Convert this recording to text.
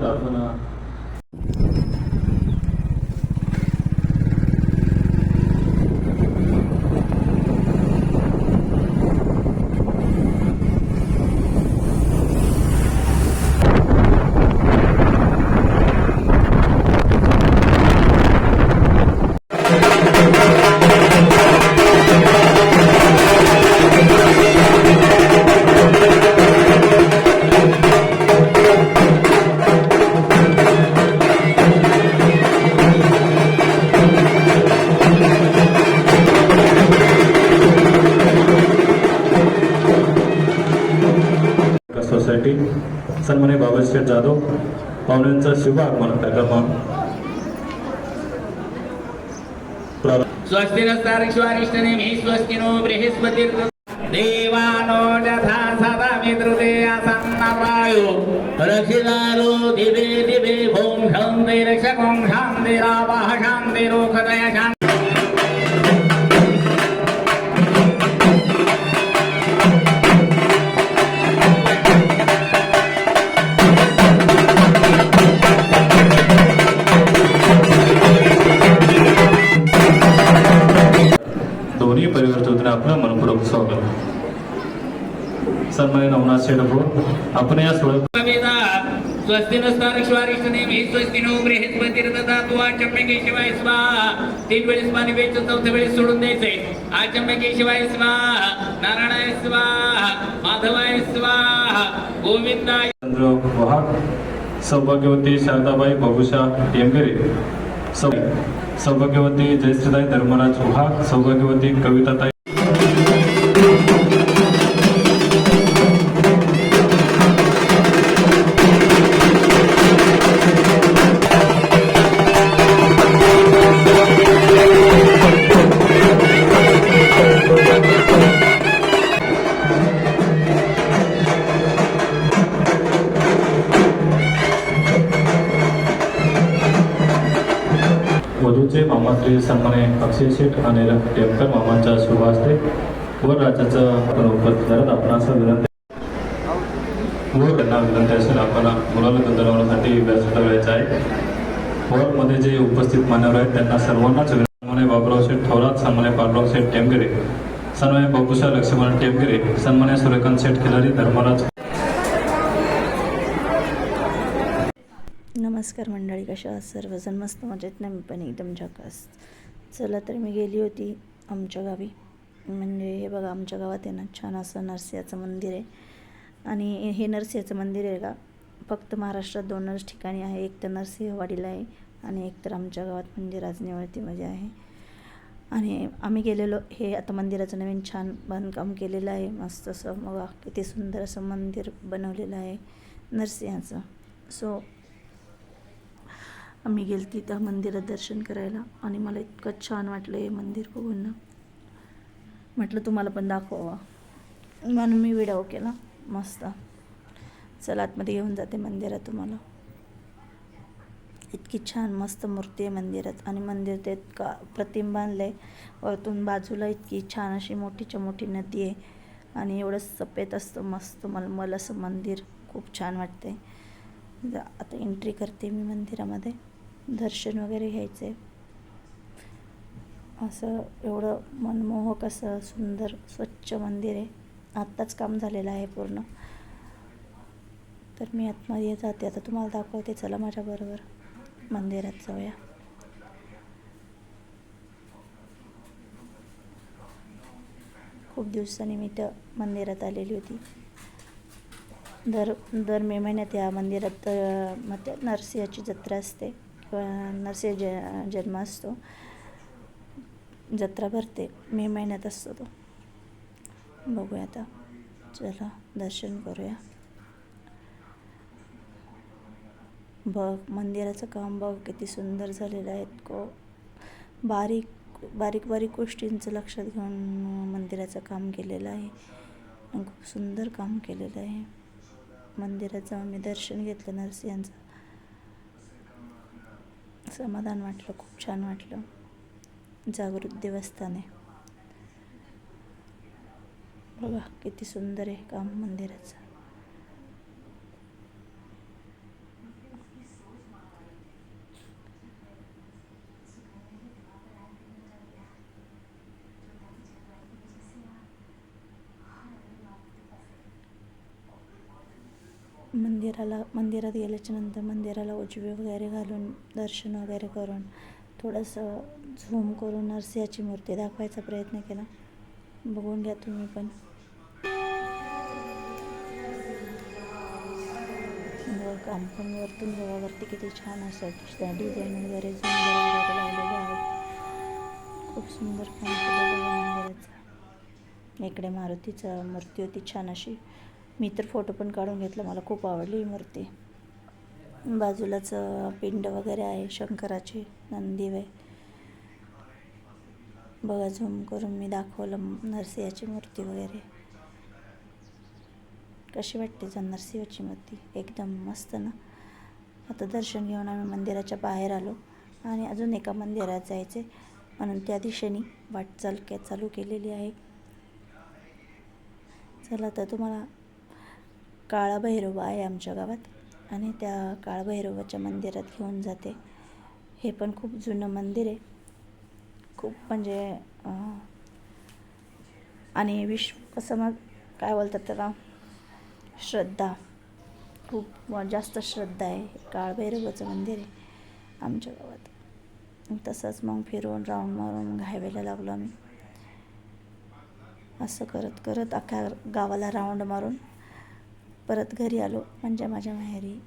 आपण करण्यासाठी सन्माने बाबासाहेब जाधव पाहुण्यांचा शुभ आगमन कार्यक्रम प्रारंभ स्वस्ति नस्तारिष्वारिष्टनेमि स्वस्ति बृहस्पतिर् देवानो जथा सदा मित्रुते असन्नवायो रक्षिदारो दिवे दिवे भूं शान्ति रक्षकं शान्तिरावः शान्तिरोखदय शान्ति। सन्मान्य नवनाथ शेडभो आपण या सोहळ्यात वेदा स्वस्ति नस्तारिष्वारिष्टनेमि स्वस्ति नो बृहस्पतिर्ददातु आचम्यके शिवाय स्वाहा तीन वेळेस पाणी प्यायचं चौथ्या वेळेस सोडून द्यायचंय आचम्यके शिवाय स्वाहा नारायणाय स्वाहा माधवाय स्वाहा गोविंदाय चंद्र वहाड सौभाग्यवती शारदाबाई बाबुशा टेमगिरे सौभाग्यवती जयश्रीताई धर्मराज वहाड सौभाग्यवती कविताताई मंत्री सन्माने अक्षय शेठ आणि टेमकर मामांच्या शुभ हस्ते व राज्याचं उपस्थित करत आपण असं विनंती व त्यांना विनंती असेल आपण मुलाला गंधर्वण्यासाठी व्यासपीठ वेळायचं आहे. हॉलमध्ये जे उपस्थित मान्यवर आहेत त्यांना सर्वांनाच सन्मान्य बाबुराव शेठ थोरात सन्माने पांडुराव शेठ टेमगिरे सन्माने बाबूशा लक्ष्मण टेमगिरे सन्माने सूर्यकांत शेठ खिलारी धर्मराज नमस्कार मंडळी कशा आहात? सर्वजण मस्त मजेत नाही मी पण एकदम झकास. चला तर मी गेली होती आमच्या गावी. म्हणजे हे बघा आमच्या गावात आहे ना छान असं नरसिंहाचं मंदिर आहे. आणि हे नरसिंहाचं मंदिर आहे का फक्त महाराष्ट्रात दोनच ठिकाणी आहे. एक तर नरसिंहवाडीला आहे आणि एक तर आमच्या गावात म्हणजे राजनेवळतीमध्ये आहे. आणि आम्ही गेलेलो हे आता मंदिराचं नवीन छान बांधकाम केलेलं आहे. मस्त असं बघा किती सुंदर असं मंदिर बनवलेलं आहे नरसिंहाचं. सो आम्ही गेलती त्या मंदिरात दर्शन करायला आणि मला इतकं छान वाटलं हे मंदिर बघून ना. म्हटलं तुम्हाला पण दाखवावा. म्हणून मी व्हिडिओ केला. मस्त. चला आतमध्ये घेऊन जाते मंदिरात तुम्हाला. इतकी छान मस्त मूर्ती आहे मंदिरात. आणि मंदिर ते इतका प्रतिम बांधलं आहे वरतून बाजूला इतकी छान अशी मोठीच्या मोठी नदी आहे. आणि एवढं सफेद असतं मस्त मलमल असं मंदिर. खूप छान वाटते आता एंट्री करते मी मंदिरामध्ये. दर्शन वगैरे घ्यायचे. असं एवढं मनमोहक असं सुंदर स्वच्छ मंदिर आहे. आत्ताच काम झालेलं आहे पूर्ण. तर मी आतमध्ये जाते. आता तुम्हाला दाखवते. चला माझ्याबरोबर मंदिरात जाऊया. खूप दिवसांनी मी त्या मंदिरात आलेली होती. दर दर मे महिन्यात या मंदिरात मग त्या नरसिंहाची जत्रा असते. किंवा नरसिंह ज जन्म असतो. जत्रा भरते. मे महिन्यात असतो तो. बघूया आता. चला दर्शन करूया. बघ मंदिराचं काम बघ किती सुंदर झालेलं आहे. को बारीक बारीक बारीक गोष्टींचं लक्षात घेऊन मंदिराचं काम केलेलं आहे. खूप सुंदर काम केलेलं आहे. मंदिरात जाऊन मी दर्शन घेतलं नरसिंहांचं. समाधान वाटलं खूप छान वाटलं. जागृत देवस्थान आहे. बघा किती सुंदर आहे काम मंदिराचं. मंदिराला मंदिरात गेल्याच्यानंतर मंदिराला उजवे वगैरे घालून दर्शन वगैरे करून थोडंसं झूम करून नरसिंहाची मूर्ती दाखवायचा प्रयत्न केला. बघून घ्या तुम्ही पण. बघा कांपण वरतून किती छान असं त्या डिझाईन वगैरे वगैरे लावलेले आहेत. खूप सुंदर काम केलं मंदिराचं. इकडे मारुतीचं मूर्ती होती छान अशी. मी तर फोटो पण काढून घेतला मला खूप आवडली ही मूर्ती. बाजूलाच पिंड वगैरे आहे शंकराची नंदीव. आहे बघा झूम करून मी दाखवलं नरसिंहाची मूर्ती वगैरे. कशी वाटते जर नरसिंहाची मूर्ती? एकदम मस्त ना? आता दर्शन घेऊन आम्ही मंदिराच्या बाहेर आलो आणि अजून एका मंदिरात जायचे. म्हणून त्या दिशेने वाटचाल चालू केलेली आहे. चला तर तुम्हाला काळा आहे आमच्या गावात आणि त्या काळभैरवाच्या मंदिरात घेऊन जाते. हे पण खूप जुनं मंदिर आहे. खूप म्हणजे आणि विश्व कसं मग काय बोलतात त्याला? श्रद्धा. खूप जास्त श्रद्धा आहे काळभैरवाचं मंदिर आहे आमच्या गावात. तसंच मग फिरून राऊंड मारून घायवेला लागलो आम्ही. असं करत करत अख्ख्या गावाला राऊंड मारून परत घरी आलो म्हणजे माझ्या माहेरी.